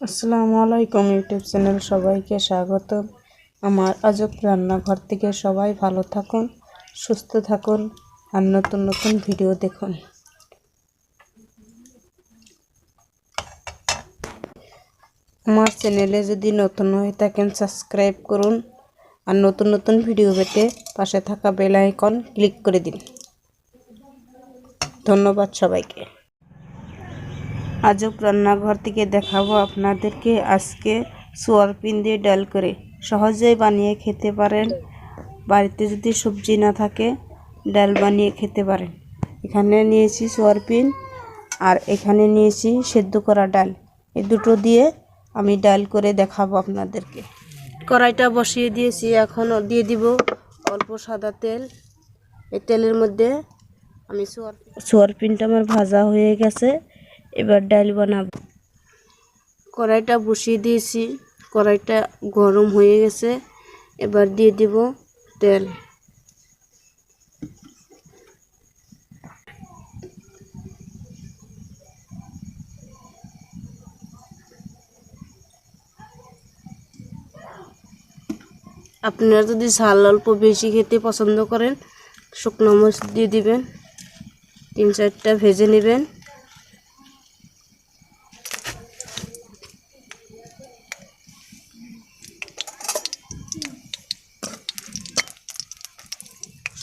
আসসালামু আলাইকুম YouTube channel সবাইকে স্বাগত আমার আজব রান্নাঘর থেকে সবাই ভালো থাকুন, সুস্থ থাকুন আর নতুন নতুন ভিডিও দেখুন। আমার চ্যানেলে যদি নতুন হয়ে থাকেন, সাবস্ক্রাইব করুন আর নতুন নতুন ভিডিও পেতে পাশে থাকা বেল আইকন ক্লিক করে দিন। ধন্যবাদ সবাইকে। আজব রান্নাঘর থেকে দেখাবো আপনাদেরকে। আজকে সোয়াবিন দিয়ে ডাল করে সহজেই বানিয়ে খেতে পারেন। বাড়িতে যদি সবজি না থাকে, ডাল বানিয়ে খেতে পারেন। এখানে নিয়েছি সোয়াবিন আর এখানে নিয়েছি সেদ্ধ করা ডাল। এই দুটো দিয়ে আমি ডাল করে দেখাবো আপনাদেরকে। কড়াইটা বসিয়ে দিয়েছি। এখন দিয়ে দিব অল্প সাদা তেল। এই তেলের মধ্যে আমি সোয়ার সোয়াবিনটা আমার ভাজা হয়ে গেছে। এবার ডাল বানাবো। কড়াইটা বসিয়ে দিয়েছি। কড়াইটা গরম হয়ে গেছে। এবার দিয়ে দিব তেল। আপনারা যদি ঝাল অল্প বেশি খেতে পছন্দ করেন, শুকনো মরিচ দিয়ে দিবেন। তিন চারটা ভেজে নেবেন।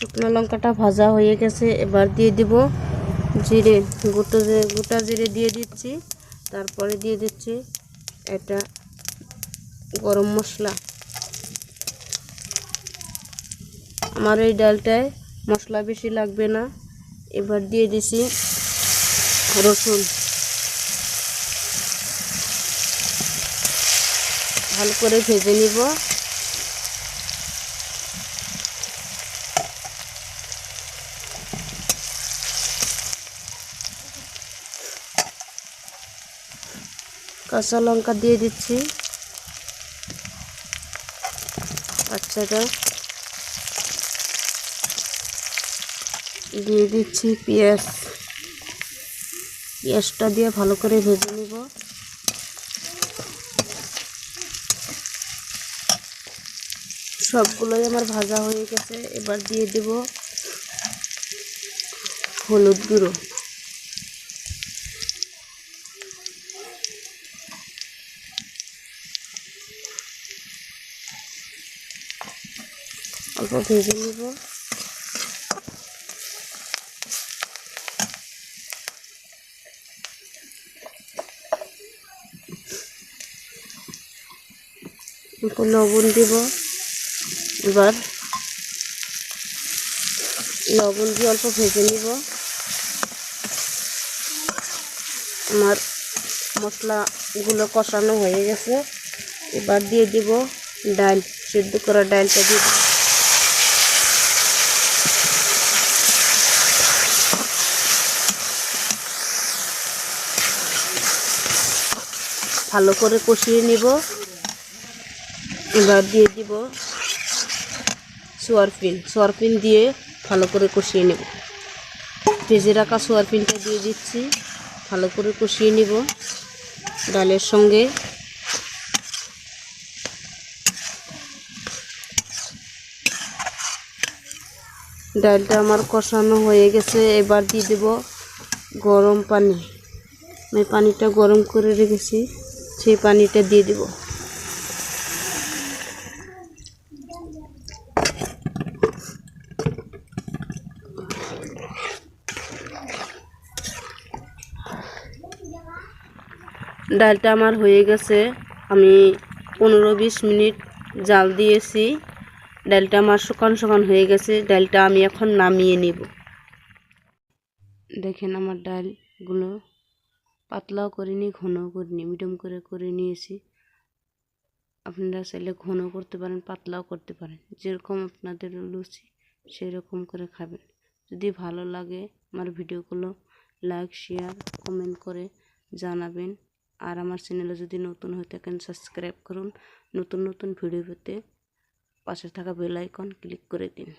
শুকনো লঙ্কাটা ভাজা হয়ে গেছে, এবার দিয়ে দিব জিরে। গোটা গোটা জিরে দিয়ে দিচ্ছি, তারপরে দিয়ে দিচ্ছি এটা গরম মশলা। আমার এই ডালটায় মশলা বেশি লাগবে না। এবার দিয়ে দিছি রসুন। ভালো করে ভেজে নিব। কাঁচা লঙ্কা দিয়ে দিচ্ছি। বাচ্চাটা দিয়ে দিচ্ছি পেঁয়াজ। পেঁয়াজটা দিয়ে ভালো করে ভেজে নিব। সবগুলোই আমার ভাজা হয়ে গেছে। এবার দিয়ে দেব হলুদ গুঁড়ো। অল্প ভেজে নিব একটু লবণ দিব এবার লবণ দিয়ে অল্প ভেজে নিব আমার মশলাগুলো কষানো হয়ে গেছে। এবার দিয়ে দিব ডাল, সিদ্ধ করা ডালটা দিয়ে ভালো করে কষিয়ে নিব। এবার দিয়ে দিব সোয়ারপিন সোয়ারপিন দিয়ে ভালো করে কষিয়ে নেব। ভেজে রাখা সোয়ারপিনটা দিয়ে দিচ্ছি। ভালো করে কষিয়ে নিব। ডালের সঙ্গে ডালটা আমার কষানো হয়ে গেছে। এবার দিয়ে দেব গরম পানি। আমি পানিটা গরম করে রেখেছি। সেই পানিটা দিয়ে দেব। ডালটা আমার হয়ে গেছে। আমি পনেরো বিশ মিনিট জাল দিয়েছি। ডালটা আমার শুকান শুকান হয়ে গেছে। ডালটা আমি এখন নামিয়ে নিব। দেখেন আমার ডালগুলো পাতলাও করিনি ঘনও করিনি মিডিয়াম করে করে নিয়েছি। আপনারা চাইলে ঘন করতে পারেন, পাতলাও করতে পারেন। যেরকম আপনাদের লুচি সেই রকম করে খাবেন। যদি ভালো লাগে আমার ভিডিওগুলো, লাইক, শেয়ার, কমেন্ট করে জানাবেন। আর আমার চ্যানেলে যদি নতুন হয়ে থাকেন, সাবস্ক্রাইব করুন। নতুন নতুন ভিডিও পেতে পাশে থাকা বেল আইকন ক্লিক করে দিন।